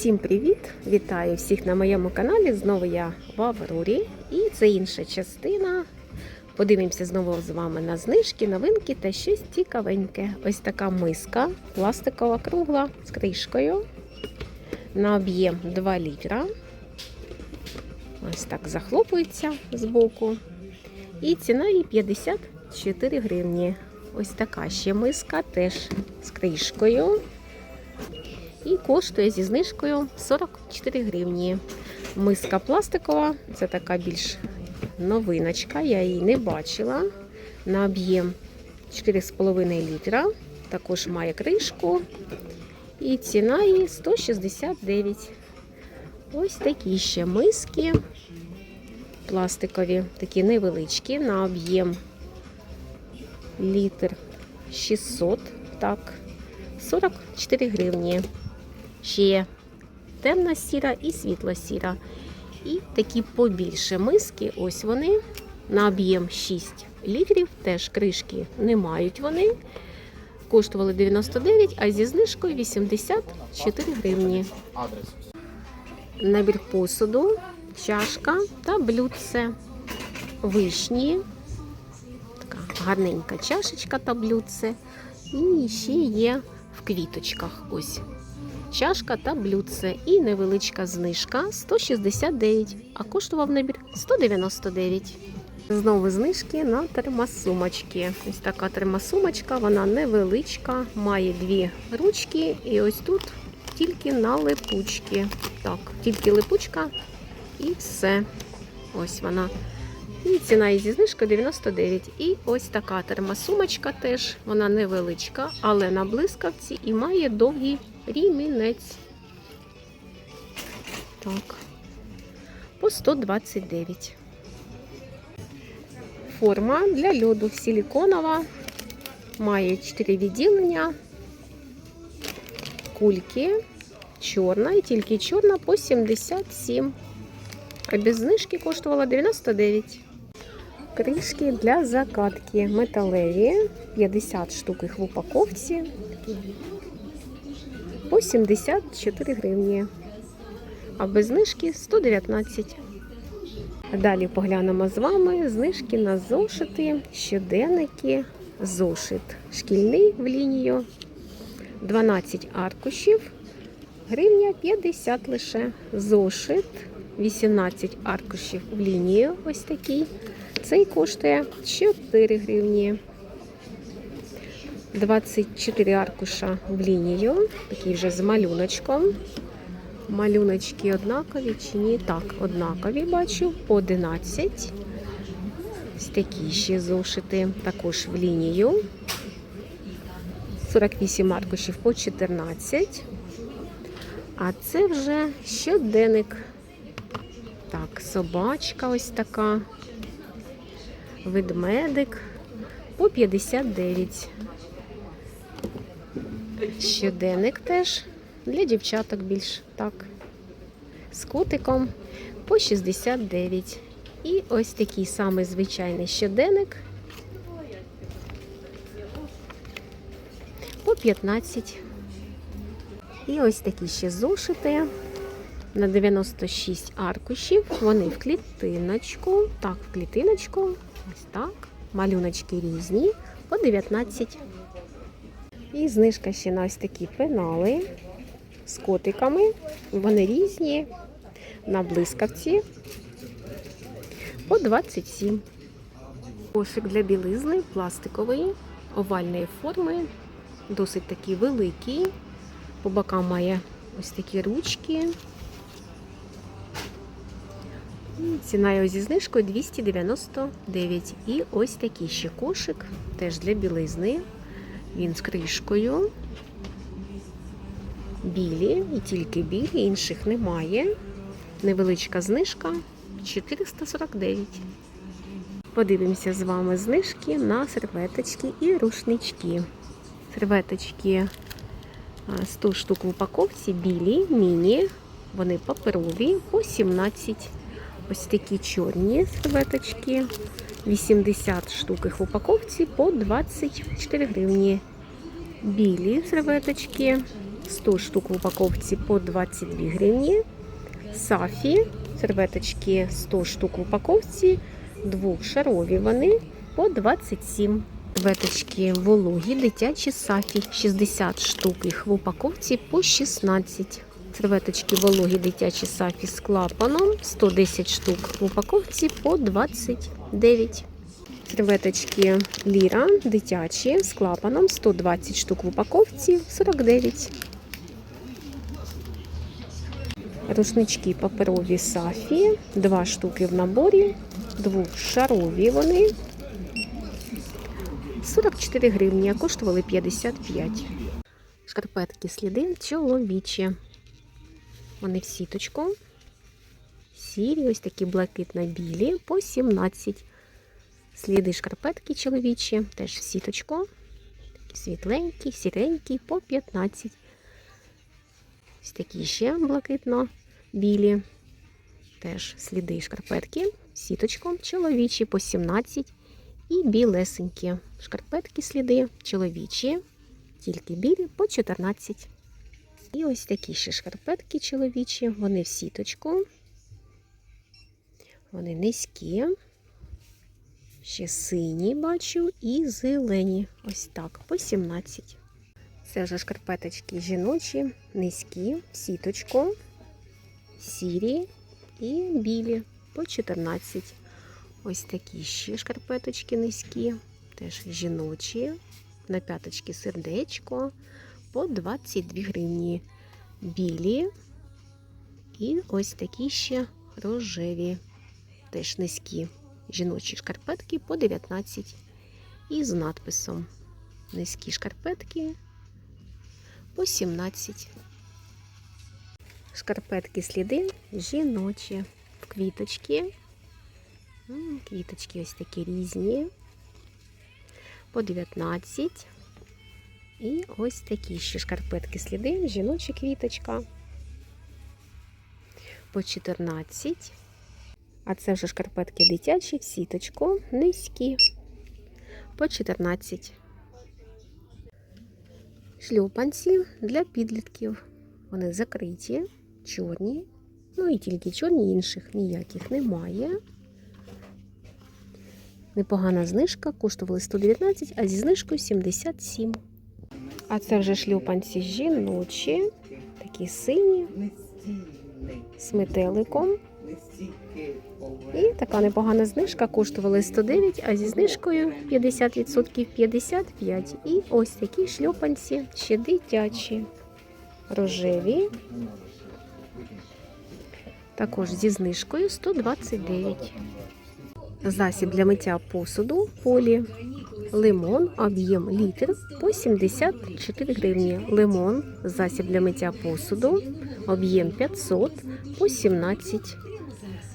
Всім привіт! Вітаю всіх на моєму каналі. Знову я в Аврорі. І це інша частина. Подивимося знову з вами на знижки, новинки та щось цікавеньке. Ось така миска, пластикова кругла з кришкою на об'єм 2 літра. Ось так захлопується з боку. І ціна її 54 гривні. Ось така ще миска, теж з кришкою. І коштує зі знижкою 44 гривні. Миска пластикова, це така більш новиночка, я її не бачила. На об'єм 4,5 літра. Також має кришку. І ціна її 169. Ось такі ще миски. Пластикові, такі невеличкі, на об'єм літр 600. Так, 44 гривні. Ще є темна сіра і світло сіра. І такі побільше миски, ось вони, на об'єм 6 літрів, теж кришки не мають вони. Коштували 99, а зі знижкою 84 гривні. Набір посуду, чашка та блюдце вишні. Така гарненька чашечка та блюдце. І ще є в квіточках. Ось чашка та блюдце. І невеличка знижка 169, а коштував набір 199. Знову знижки на термосумочки. Ось така термосумочка, вона невеличка, має дві ручки, і ось тут тільки на липучки. Так, тільки липучка і все. Ось вона. І ціна її зі знижкою 99. І ось така термосумочка теж. Вона невеличка, але на блискавці і має довгий рімінець. Так. По 129. Форма для льоду силіконова. Має 4 відділення. Кульки. Чорна і тільки чорна по 77. А без знижки коштувала 99. Кришки для закатки металеві. 50 штук їх в упаковці. По 74 гривні. А без знижки 119. Далі поглянемо з вами знижки на зошити, щоденники, зошит шкільний в лінію. 12 аркушів, гривня 50 лише. Зошит, 18 аркушів в лінію. Ось такий. Цей коштує 4 гривні. 24 аркуша в лінію, такий вже з малюночком. Малюночки однакові чи ні? Так, однакові бачу, по 11. Ось такі ще зошити, також в лінію. 48 аркушів по 14. А це вже щоденник. Так, собачка ось така. Ведмедик по 59. Щоденник теж для дівчаток більш так. З котиком по 69. І ось такий самий звичайний щоденник по 15. І ось такі ще зошити на 96 аркушів. Вони в клітиночку. Так, в клітиночку. Ось так. Малюночки різні по 19. І знижка ще на ось такі пенали з котиками. Вони різні. На блискавці по 27. Кошик для білизни пластиковий, овальної форми, досить такий великий. По бокам має ось такі ручки. Ціна його зі знижкою 299. І ось такий ще кошик, теж для білизни. Він з кришкою. Білі і тільки білі, інших немає. Невеличка знижка 449. Подивимося з вами знижки на серветочки і рушнички. Серветочки 100 штук в упаковці, білі, міні. Вони паперові по 17. Ось такі чорні серветочки. 80 штук їх в упаковці по 24 гривні. Білі серветочки 100 штук в упаковці по 22 гривні. Сафі, серветочки 100 штук в упаковці, двохшарові вони по 27. Серветочки вологі, дитячі сафі, 60 штук їх в упаковці по 16. Серветочки вологі дитячі сафі з клапаном, 110 штук в упаковці по 29. Серветочки Ліра дитячі з клапаном 120 штук в упаковці 49. Рушнички паперові сафі, 2 штуки в наборі, двохшарові вони. 44 гривні, а коштували 55. Шкарпетки сліди чоловічі. Вони в сіточку. Сірі, ось такі блакитно-білі по 17. Сліди шкарпетки чоловічі, теж в сіточку. Світленькі, сіренькі по 15. Ось такі ще блакитно-білі. Теж сліди шкарпетки, сіточку, чоловічі по 17 і білесенькі. Шкарпетки сліди чоловічі, тільки білі по 14. І ось такі ще шкарпетки чоловічі, вони в сіточку. Вони низькі. Ще сині бачу і зелені. Ось так, по 17. Це вже шкарпеточки жіночі, низькі, в сіточку, сірі і білі по 14. Ось такі ще шкарпеточки низькі, теж жіночі. На п'яточки сердечко по 22 гривні. Білі. І ось такі ще рожеві, теж низькі жіночі шкарпетки по 19 і з надписом низькі шкарпетки по 17. Шкарпетки сліди жіночі в квіточки. Квіточки ось такі різні. По 19. І ось такі ще шкарпетки сліди, жіноча квіточка. По 14. А це вже шкарпетки дитячі в сіточку, низькі. По 14. Шлюпанці для підлітків. Вони закриті, чорні. Ну і тільки чорні, інших ніяких немає. Непогана знижка, коштували 119, а зі знижкою 77. А це вже шлюпанці жіночі, такі сині, з метеликом. І така непогана знижка коштували 109, а зі знижкою 50% 55. І ось такі шльопанці ще дитячі, рожеві. Також зі знижкою 129. Засіб для миття посуду полі. Лимон, об'єм літр по 74 гривні. Лимон, засіб для миття посуду, об'єм 500 по 17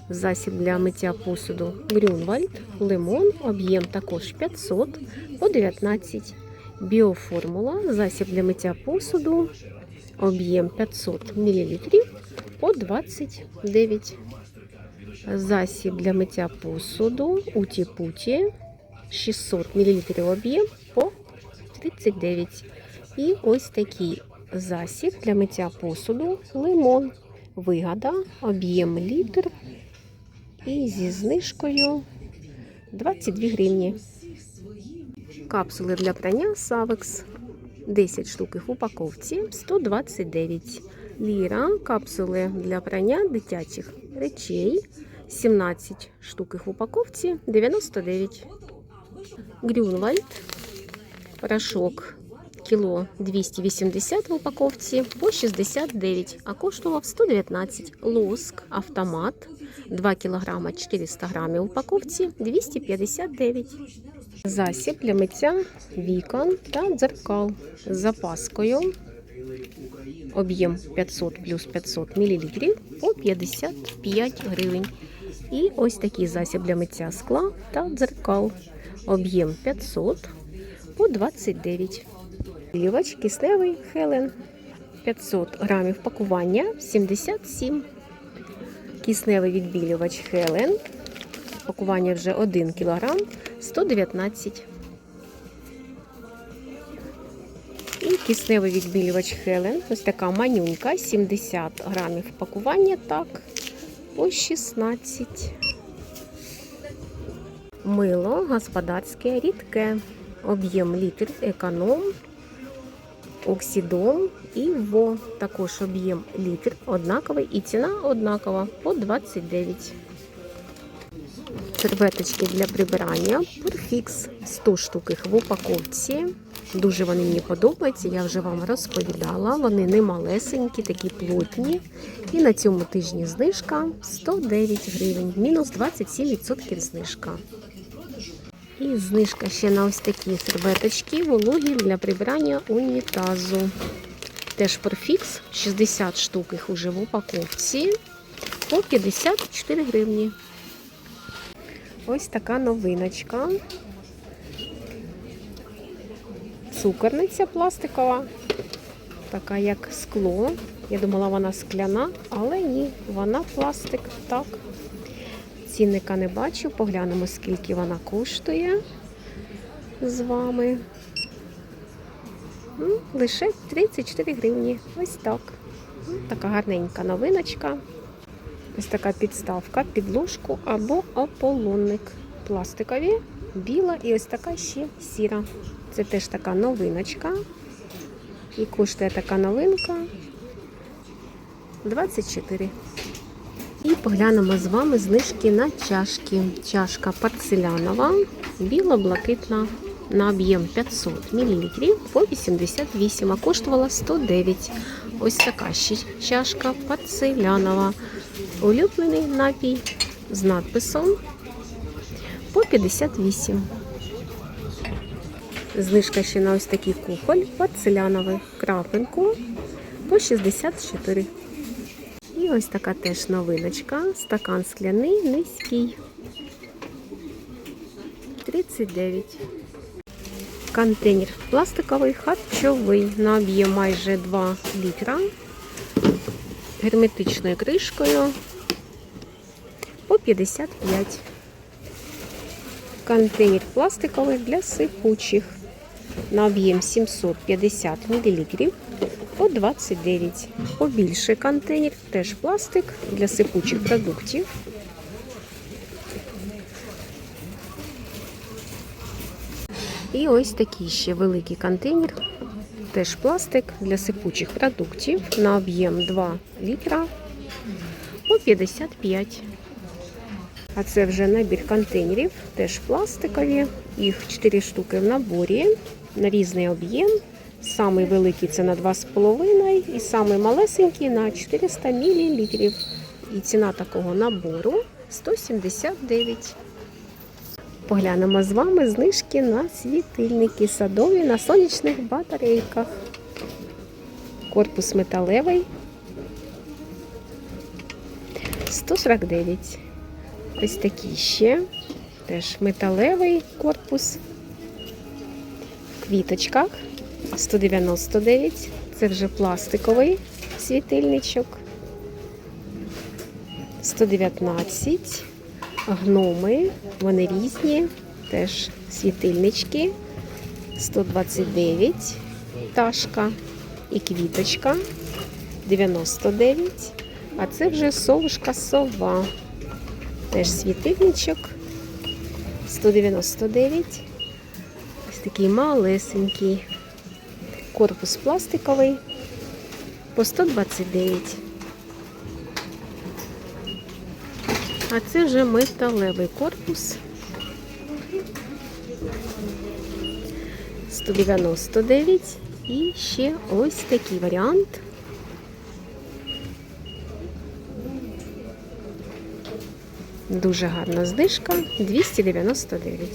засіб для миття посуду Грюнвальд, лимон, об'єм також 500 по 19. Біоформула, засіб для миття посуду, об'єм 500 мл по 29. Засіб для миття посуду Уті-Путі 600 мл об'єм по 39. І ось такий засіб для миття посуду лимон. Вигада, об'єм літр і зі знижкою 22 гривні. Капсули для прання Савекс 10 штук в упаковці 129 ліра. Капсули для прання дитячих речей 17 штук в упаковці 99. Грюнвальд порошок кіло 280 в упаковці по 69, а коштував 119. Лоск автомат 2 кг 400 грамів в упаковці 259. Засіб для миття вікон та дзеркал з запаскою. Об'єм 500 плюс 500 мл по 55 гривень. І ось такий засіб для миття скла та дзеркал. Об'єм 500 по 29. Лівач кисневий Хелен 500 грамів пакування 77. Кисневий відбілювач Хелен. Пакування вже 1 кг 119. І Кисневий відбілювач Хелен. Ось така манюнька, 70 грамів пакування, так, по 16. Мило господарське рідке. Об'єм літр, економ, оксидом і во. Також об'єм літр однаковий і ціна однакова по 29. Серветочки для прибирання Purfix 100 штук їх в упаковці. Дуже вони мені подобаються, я вже вам розповідала. Вони не малесенькі, такі плотні. І на цьому тижні знижка 109 гривень, мінус 27% знижка. І знижка ще на ось такі серветочки вологі для прибирання унітазу. Теж Purfix, 60 штук їх уже в упаковці по 54 гривні. Ось така новиночка. Цукорниця пластикова, така як скло. Я думала, вона скляна, але ні, вона пластик. Так. Цінника не бачу. Поглянемо, скільки вона коштує з вами. Ну, Лише 34 гривні. Ось так. Така гарненька новиночка. Ось така підставка під ложку або ополонник. Пластикові, біла і ось така ще сіра. Це теж така новиночка. І коштує така новинка 24. І поглянемо з вами знижки на чашки. Чашка порцелянова, біло-блакитна на об'єм 500 мл по 88, а коштувала 109. Ось така ще чашка порцелянова. Улюблений напій з надписом по 58. Знижка ще на ось такий кухоль порцеляновий крапинку по 64. І ось така теж новиночка. Стакан скляний низький. 39. Контейнер пластиковий харчовий на об'єм майже 2 літра. Герметичною кришкою по 55. Контейнер пластиковий для сипучих на об'єм 750 мл по 29. Побільший контейнер, теж пластик для сипучих продуктів. І ось такий ще великий контейнер, теж пластик для сипучих продуктів на об'єм 2 літра по 55. А це вже набір контейнерів, теж пластикові. Їх 4 штуки в наборі на різний об'єм. Самий великий це на 2,5 і самий малесенький на 400 мл. І ціна такого набору 179. Поглянемо з вами знижки на світильники садові на сонячних батарейках. Корпус металевий 149. Ось такий ще. Теж металевий корпус. Квіточках 199. Це вже пластиковий світильничок. 119. Гноми, вони різні, теж світильнички. 129, ташка і квіточка 99. А це вже совушка сова. Теж світильничок 199. Такий малесенький. Корпус пластиковий по 129. А це вже металевий корпус. 199 і ще ось такий варіант. Дуже гарна знижка 299.